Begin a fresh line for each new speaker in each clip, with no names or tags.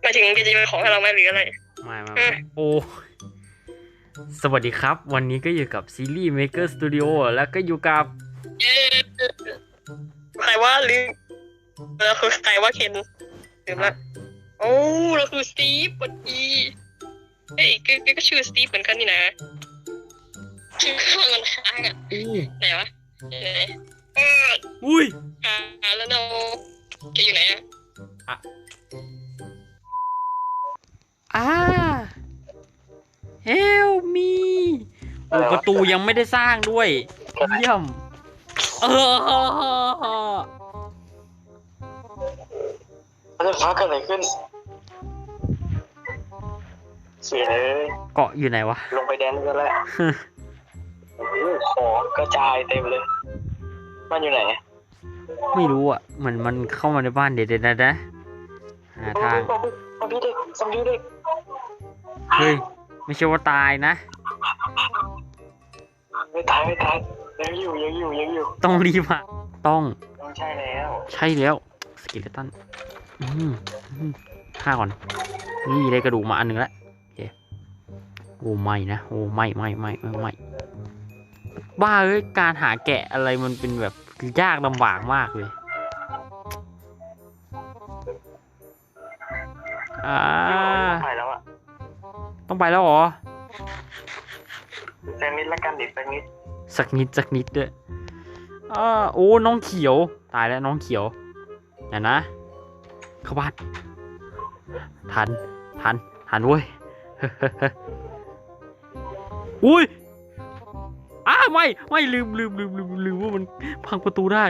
หมายถึงแกจะเป็นของให้เราไหมหรืออะไร
ไม่ไม่
เอ
ไม่
อ
โอ้สวัสดีครับ วันนี้ก็อยู่กับซีรีส์ Maker Studio แล้วก็อยู่กับ
เย้ใครว่าลืมเราคือใครว่าเคนลืมละโอ้เราคือสตีฟปดีเฮ้ยแกแกก็ชื่อสตีฟเหมือนกันนี่นะ ชื่อข้างมันค้างอะ
อู้
ไหนวะไหนเออ
อุ้ย
หาแล้วโนแกอยู่ไหนอะ
อ่า Help me โอ้ประตูยังไม่ได้สร้างด้วยเยี่ยมเออ
มันจะฟ้าเกิดอะไรขึ้นเสียเลย
เกาะอยู่ไหนวะ
ลงไปแดนกันแล้วโอ้โห ของกระจายเต็มเลย มันอยู่ไหน
ไม่รู้อะเหมือนมันเข้ามาในบ้านเด็ดๆนะนะหาทาง
ซอมบี้เด็กซอมบี้เด็ก
เฮ้ยไม่ใช่ว่าตายนะ
ไม่ตายไม่ตายยังอยู่ยังอยู่ยังอยู่
ต้องรีบอะต้อง
ต้องใช่แล้ว
ใช่แล้วสกิลตันอืมอืมฆ่าก่อน นี่ได้กระดูกมาอันหนึ่งแล้วโอเคโอ้ไม่นะ โอ้ไม่ไม่ไม่ไม่ไม่ บ้าเอ้ยการหาแกะอะไรมันเป็นแบบยากลำบากมากเลยอ่า
ไปแล้วอะ
ต้องไปแล้วเหรอ
แซงนิดละกันดิแซงนิด
สักนิดสักนิดด้วยอ่าโอ้น้องเขียว ตายแล้วน้องเขียวเดี๋ยวนะเข้าบ้านทันทันทันเว้ยอุ้ยอ้า ไม่ไม่ลืมลืมลืมลืมลืมว่ามันพังประตูได้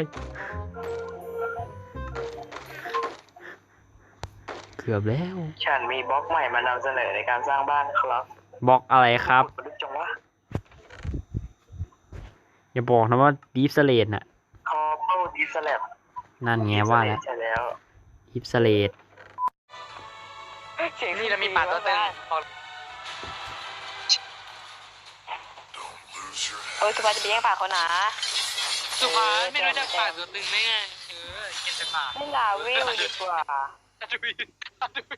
เกือบแล้ว
ฉันมีบล็อกใหม่มานำเสนอในการสร้างบ้านครับ
บล็อกอะไรครับ
กดลุกจังวะ
อย่าบอกนะว่าดีฟสเลดน่ะ
คอเปิลดีสแลบ
นั่นไงว่าแล้ว
ใช่แล้ว
ดีฟสเลด
เสียงนี่เรามีป่าตัวตึง
ออสุภาจะไปแย่งปากเขานะ
สุภาไม่รู้จักป่าตัวตึงได้ไงเออเก็นแต่ป่า
ไม่ลาเวลดีกว่า
ดูดิดูดิ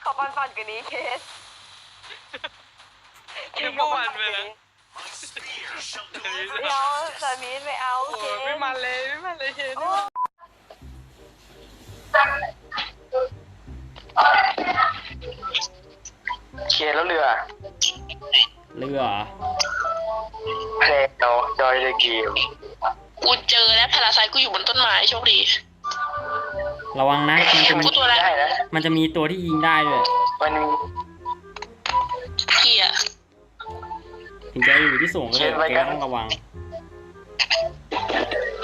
เขาปันปันกันนี้เคส
คิดเมื่อวานไปแล้ว
เดี๋ยวสามีไม่เอา
โอ้
เคส
ไม่มันเลยไม่มันเลยเห็น
เขียนแล้วเรือ
เรือเหรอ
เพลโนดอยเดกิว
กูเจอแล้วพาราไซกูอยู่บนต้นไม้โชคดี
ระวังนะมันจะมี
กูตัวอะไร
ได้นะ
มันจะมีตัวที่ยิงได้ด้วย
มันมี
เกียร์
ถึงจะอยู่ที่สูงก็เถอะแกก็ต้องระวัง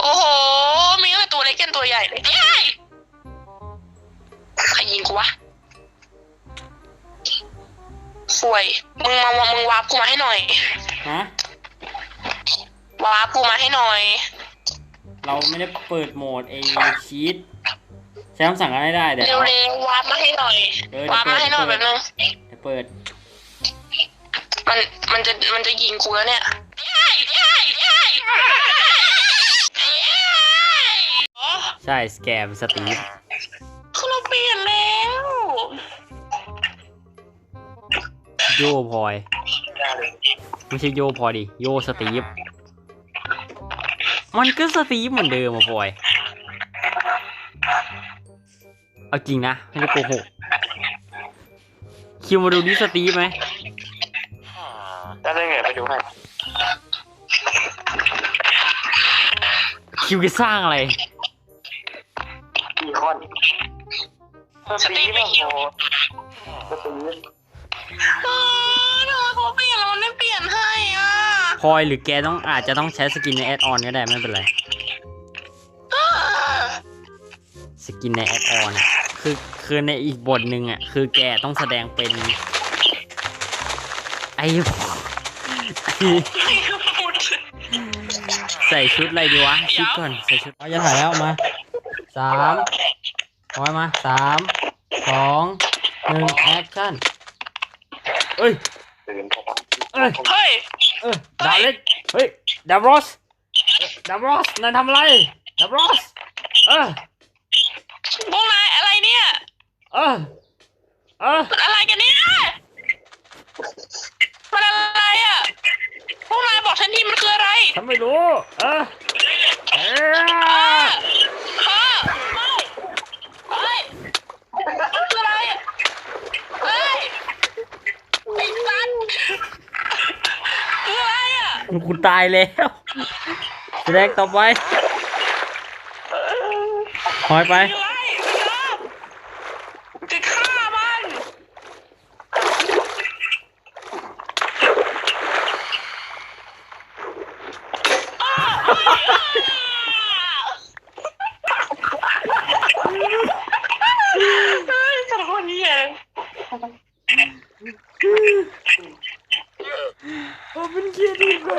โอ้โห มีตั้งแต่ตัวเล็กจนตัวใหญ่เลยยัยใครยิงกูวะ สวย มึงมาวมึงวาร์ปกูมาให้หน่อย
ฮะ
วาร์ปกูมาให้หน่อย
เราไม่ได้เปิดโหมดไอชีตใช้คำสั่งอะไรได้เดี๋ยว
เร็วๆวาร์ปมาให้หน่อย
เออ
วาร์ปมาให้หน่อย
เดี๋
แบ
ยว
บ
เปิด
นึง
เดี๋ยวเปิด
มันมันจะมันจะยิงกูแล้วเนี่ยยัยยัยยัยยัยอ๋อ
ใช่ สแกมสตีฟ
คือเราเปลี่ยนแล้ว
โยพลอย ไม่ใช่โยพลอยดิ โยสตีฟ มันก็สตีฟเหมือนเดิมอะพลอย เอาจริงนะ ไม่ได้โกหก คิวมาดูดิสตีฟไหม
ได้ได้ไงไปดูให้
คิวจะสร้างอะไร
อีคอนสตีฟแบบโมสตีฟ
พลอยหรือแกต้องอาจจะต้องใช้สกินในแอดออนก็ได้ไม่เป็นไร
เออ
สกินในแอดออนอะคือคือในอีกบทหนึ่งอะคือแกต้องแสดงเป็น ไอ้ไอ้
พูด
ใส่ชุดอะไรดีวะคิดก่อนใส่ชุดเอาจะถ่ายแล้วมาสามพอยมาสามสองหนึ่งแอคชั่นเอ้ย
ตื่น
เอ้ย
เฮ้ย
เออดาวเล็ก เฮ้ย ดาวโรสเอ้ยดาวโรสนายทำอะไร ดาวโรสเออ
พวกนายอะไรเนี่ย
เออ เออ
มันอะไรกันเนี่ยมันอะไรอะ พวกนายบอกฉันทีมันคืออะไร
ฉันไม่รู้ เออ เอ
อ่า
อ
ฮ่าไม่ไม่มันคืออะไรอะเฮ้ยไอ้สัตว์คืออะไรอะ
คุณตายแล้วแสดงต่อไปหอยไป
คืออะไรไม่ยอมจะฆ่ามัน เฮ้ยแต่ละคนนี้อะ
โอ้เป็นเกียร์ดีกว่า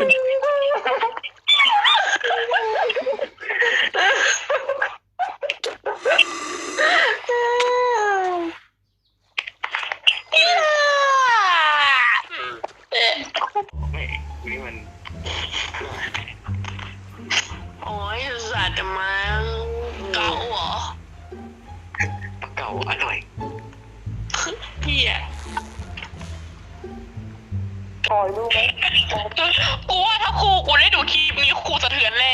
นี่มัน
โอ้ยสัตว์มันเก่าเหรอ
เก่าอร่อย
เหี้ย
คอยรู้ไหม
กูว่าถ้าครูกูได้ดูคลิปนี้ครูสะเทือนแน่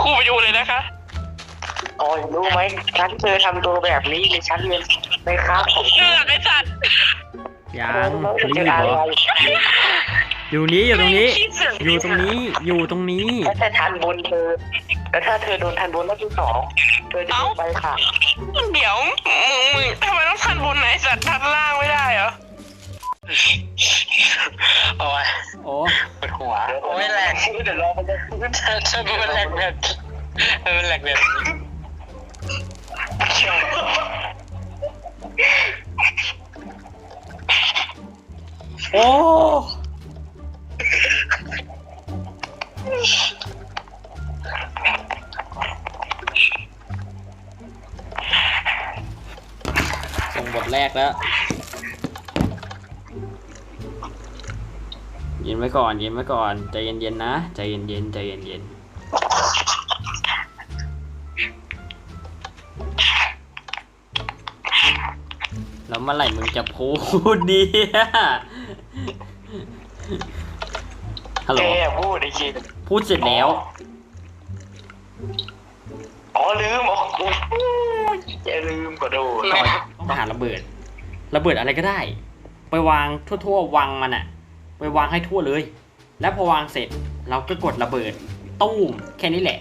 ครูไปดูเลยนะคะ
คอยรู้ไหมฉันเคยทำตัวแบบนี้ในชั้นเรียนในคลาสของ
เชือกไอ้สัตว์
ยังรีบเหรออยู่นี้อยู่ตรงนี้ อยู่ตรงนี้อยู่ตรงนี้
ถ้าจะทันบนเธอแล้วถ้าเธอโดนทันบนรอบที่สองเธอจะโดนไปค่ะ
เดี๋ยวมึงมึงทำไมต้องทันบนไหนสัตว์ทันล่างไม่ได้เหรอ
โอ้ย
โอ้
ปวดหัวโอ้ยแหลกเดี๋ยวรอมันจะขึ้นฉันมันแหลกแบบมันแหลกแบบ
โอ้ส่งบทแรกแล้วเย็นไว้ก่อนเย็นไว้ก่อนใจเย็นๆนะใจเย็นๆใจเย็นๆแล้วเมื่อไหร่มึงจะพูดดีอะ ฮัลโหล
แกพูดไอ้คิด
พูดเสร็จแล้ว
อ๋อลืมอ๋ออย่าลืมก็ดู
ต้องต้องหาระเบิด ระเบิดอะไรก็ได้ ไปวางทั่วๆวังมันอะไปวางให้ทั่วเลย แล้วพอวางเสร็จเราก็กดระเบิดตู้มแค่นี้แหละ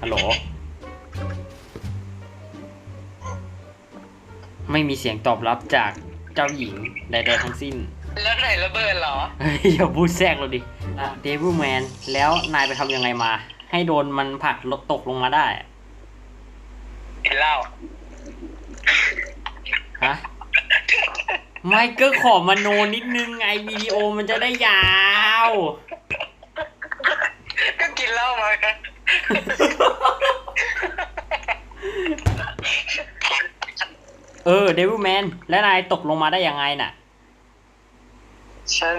ฮัลโหล ไม่มีเสียงตอบรับจากเจ้าหญิงใด ๆ ทั้งสิ้น
แล้วไหนระเบิดเหรอ
เฮ้ยอย่าพูดแทรกเราดิเดวิลแมนแล้วนายไปทำยังไงมา ให้โดนมันผลักลดตกลงมาได้อะ
กินเหล้า
ฮะไม่ก็ขอมโนนิดนึงไงวิดีโอมันจะได้ยาว
ก็กินเหล้ามา
เออเดวิลแมนแล้วนายตกลงมาได้ยังไงน่ะ
ฉัน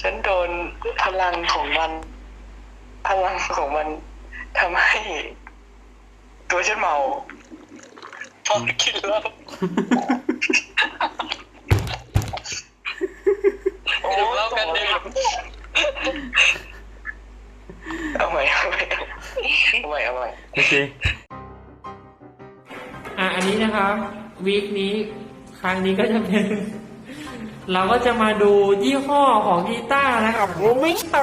ฉันโดนพลังของมัน พลังของมันทำให้ ตัวฉันเมาพอกินเหล้าโอ้
ดูเหล้ากันเดิม
เอาใหม่เอาใหม่เอาใหม่เอาใหม่
โอเค
อันนี้นะครับวีคนี้ครั้งนี้ก็จะเป็น เราก็จะมาดูยี่ห้อของกีตาร์นะครับโอ้ไม่
ใช่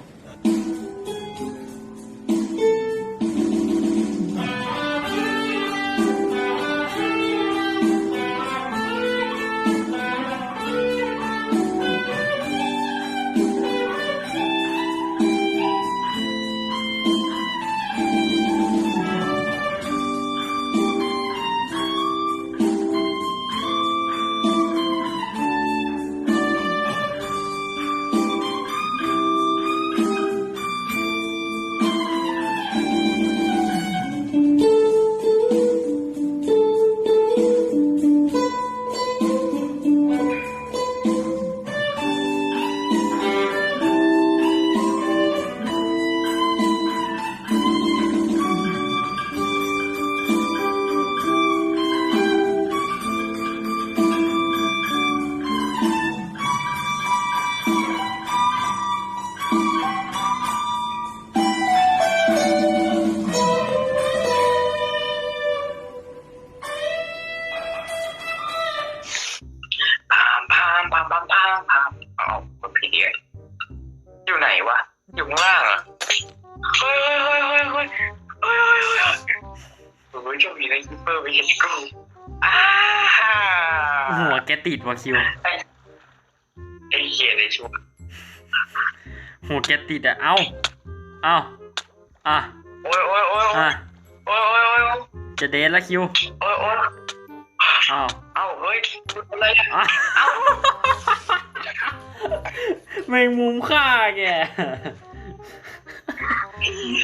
วแกติดว่ะคิว
ไอ้เหี้ยในช่วง
หัวแกติดอะ เอ้า เอ้า อะ
โอ้ยโอ้ยโอ้ย
อะ
โอ้ยโอ้ยโอ้ยโอ้ย
จะเดทแล้วคิว
โอ้ยโอ้ย
เอ้า
เอ้าเฮ้ยอะไรอะ
อะแมงมุมฆ่าแก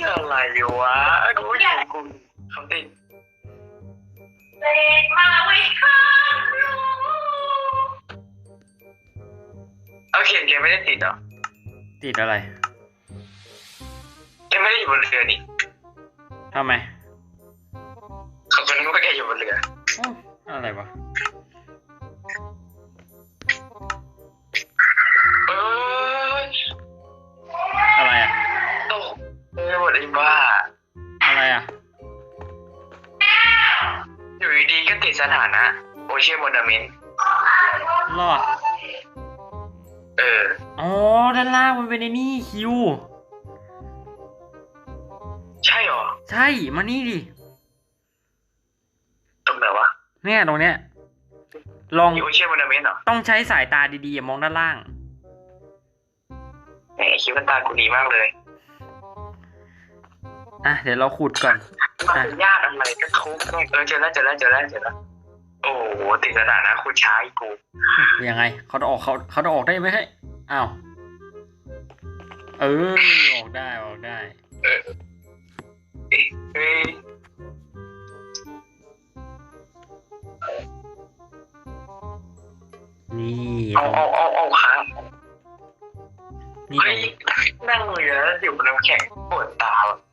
อะไรวะโอ้ยกูเขาติด
เด็กมาไว้ข้าง
เอาเขียนแกไม่ได้ติดเหรอ
ติดอะไร
แกไม่ได้อยู่บนเรือนี่
ทำไม
เขาคนนึกว่าแกอยู่บนเรือ
อ้าวอะไรวะ
เอ้ย
อะไรอะ
ตกเอ้ยหมดไอ้บ้า
อะไรอะ
อยู่ดีๆก็ติดสถานะ โอเชียนโมนาเมนต์
รอด
เออ
อ๋อ ด้านล่างมันเป็นไอ้นี่คิว
ใช่เหรอ
ใช่ มานี่ดิ
ตรงไหนวะ
เนี่ยตรงเนี้ย ลอง
มีโอเชียนโมนาเมนต์เหรอ
ต้องใช้สายตาดีๆอย่ามองด้านล่าง
แหมคิ้วกันตากูดีมากเลย
อะ เดี๋ยวเราขุดก่อน
มันเป็นญาติอะไรก็ทุกข์เออเจอแล้วเจอแล้วเจอแล้วเจอแล้ว โอ้โหติดสถานะคุณชายกู
ยังไงเขาจะออกเขาเขาจะออกได้ไหมให้อ้าวเออออกได้ออกได้
เอ๊ะเฮ้ย
นี่
เอาเอาเอาเอาขา
นี่
เฮ้ยนั่งเรือแล้วอยู่บนน้ำแข็งปวดตาว่ะเ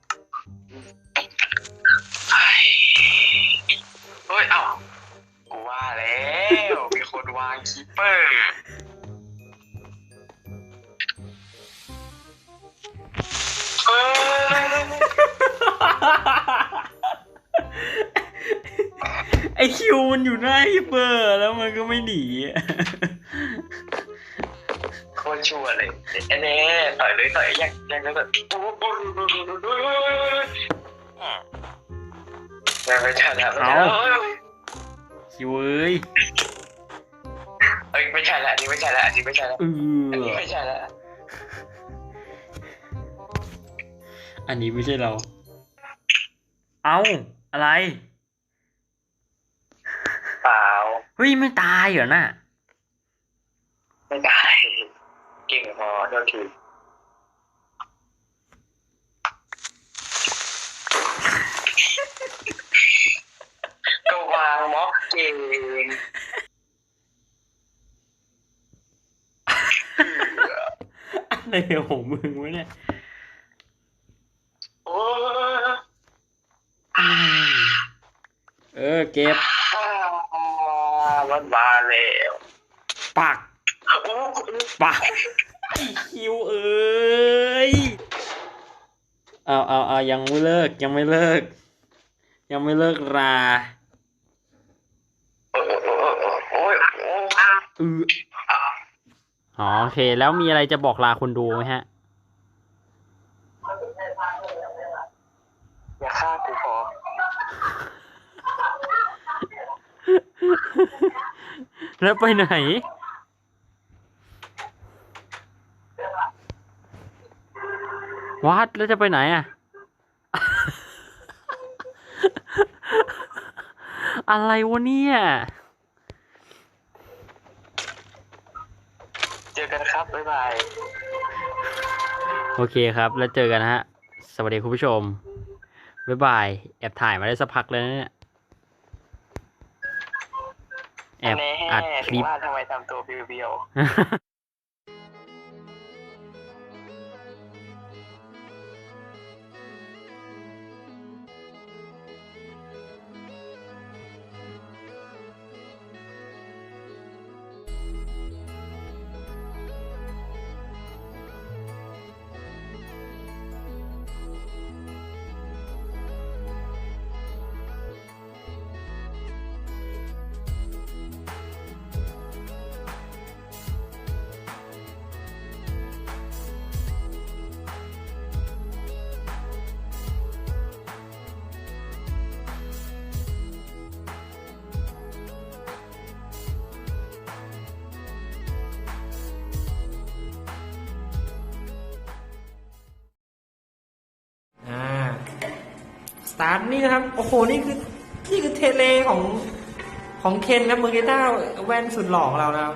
เปอร์เอ้ย
ไอคิวมันอยู่หน้าฮิปเปอร์ แล้วมันก็ไม่หนี
โคตรชั่วเลยไอ้เน่ต่อยเลยต่อยยังยังแล้วแบบไม่ไม่ใช่แล้ว
เอาคิวเอ้ย
เอ้ยไม่ใช่แล้วอันนี้ไม่ใช่แล้วอันนี้ไม่ใช่แล้ว
เอ
อันนี้
อ
ไม่ใช่แล้ว
อันนี้ไม่ใช่เรา เอาอะไร
เปล่า
เฮ้ยไม่ตายเหรอน่ะ
ไม่ได้เก่งพอโทษทีก็วางม็อกเก่ง
อะไรของมึงวะเนี่ย
โอ้ย
อืมเออ เก็บ
มันมาแล้ว
ปัก
โอ้
ปักไอคิวเอ้ยเอาเอาเอายังไม่เลิกยังไม่เลิก ยังไม่เลิกรา
โอ้ยโอ้ยโอ้ย
อืออ๋อโอเค แล้วมีอะไรจะบอกลาคนดูไหมฮะ
อย่าฆ่ากูพอ
แล้วไปไหน วัดแล้วจะไปไหนอะ อะไรวะเนี่ย
เจอกันครั บบ๊ายบาย
โอเคครับ แล้วเจอกันนะฮะ สวัสดีคุณผู้ชม บ๊ายบาย แอบถ่ายมาได้สักพักแล้วนะเนี่ย แอบอัดคลิป
ว่าทำไมทำตัวเบียว
ส ตาร์ทนี่นะครับ โอ้โห นี่คือ นี่คือเทเลของของเคนครับมือกีตาร์แว่นสุดหล่อของเรานะครับ